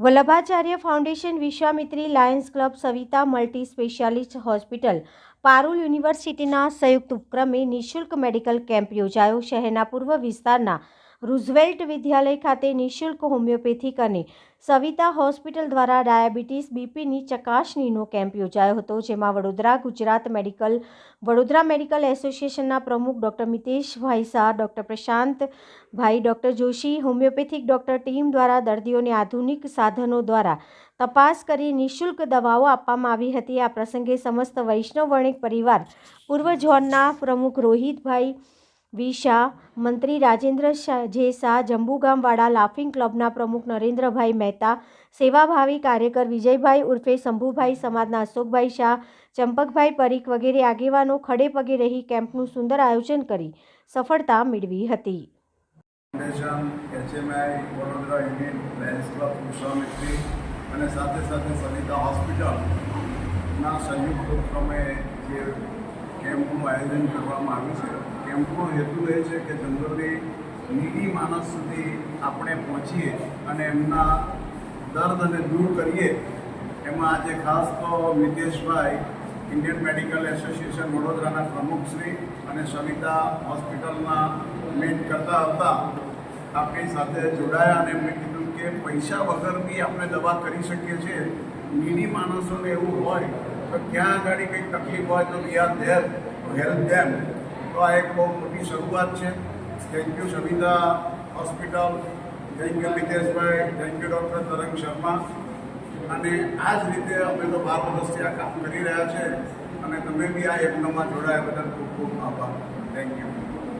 Vallabhacharya foundation Vishwamitri lions club Savita multi specialist hospital Parul યુનિવર્સિટીના સંયુક્ત ઉપક્રમે નિઃશુલ્ક મેડિકલ કેમ્પ યોજાયો. શહેરના પૂર્વ વિસ્તારના રૂઝવેલ્ટ વિદ્યાલય ખાતે નિઃશુલ્ક હોમિયોપેથિક અને સવિતા હોસ્પિટલ દ્વારા ડાયાબિટીસ બીપીની ચકાસણીનો કેમ્પ યોજાયો હતો, જેમાં વડોદરા ગુજરાત મેડિકલ, વડોદરા મેડિકલ એસોસિએશનના પ્રમુખ doctor Miteshbhai Shah, doctor Prashantbhai doctor Joshi, homeopathic doctor team દ્વારા દર્દીઓને આધુનિક સાધનો દ્વારા તપાસ કરી નિઃશુલ્ક દવાઓ આપવામાં આવી હતી. આ પ્રસંગે સમસ્ત વૈષ્ણવ વણિક પરિવાર પૂર્વ ઝોનના પ્રમુખ રોહિતભાઈ વી શાહ મંત્રી રાજેન્દ્ર જે શાહ જંબુગામવાડા લાફિંગ ક્લબના પ્રમુખ નરેન્દ્રભાઈ મહેતા, સેવાભાવી કાર્યકર વિજયભાઈ ઉર્ફે શંભુભાઈ સમાજના અશોકભાઈ શાહ, ચંપકભાઈ પરીખ વગેરે આગેવાનો ખડે પગે રહી કેમ્પનું સુંદર આયોજન કરી સફળતા મેળવી હતી. અને સાથે સાથે સવિતા હોસ્પિટલના સંયુક્ત ઉપક્રમે જે કેમ્પનું આયોજન કરવામાં આવ્યું છે કેમ્પનો હેતુ એ છે કે જનરલી નીડી માણસ સુધી આપણે પહોંચીએ અને એમના દર્દ અને દૂર કરીએ. એમાં આજે ખાસ તો મિતેશભાઈ, ઇન્ડિયન મેડિકલ એસોસિએશન વડોદરાના પ્રમુખશ્રી અને સવિતા હોસ્પિટલના મેન કરતા હતા. આપણી સાથે જોડાયા અને એમણે કીધું કે પૈસા વગર બી આપણે દવા કરી શકીએ છીએ. નીડી માણસોને એવું હોય તો ક્યાં આગળ કંઈક તકલીફ હોય તો we are there to help them આ એક બહુ મોટી શરૂઆત છે. Thank you Savita hospital. Thank you Miteshbhai thank you doctor Tarang Sharma. અને આ જ રીતે અમે તો બાર વર્ષથી આ કામ કરી રહ્યા છે. અને તમે બી આ યજ્ઞમાં જોડાયા બદલ ખૂબ ખૂબ આભાર. Thank you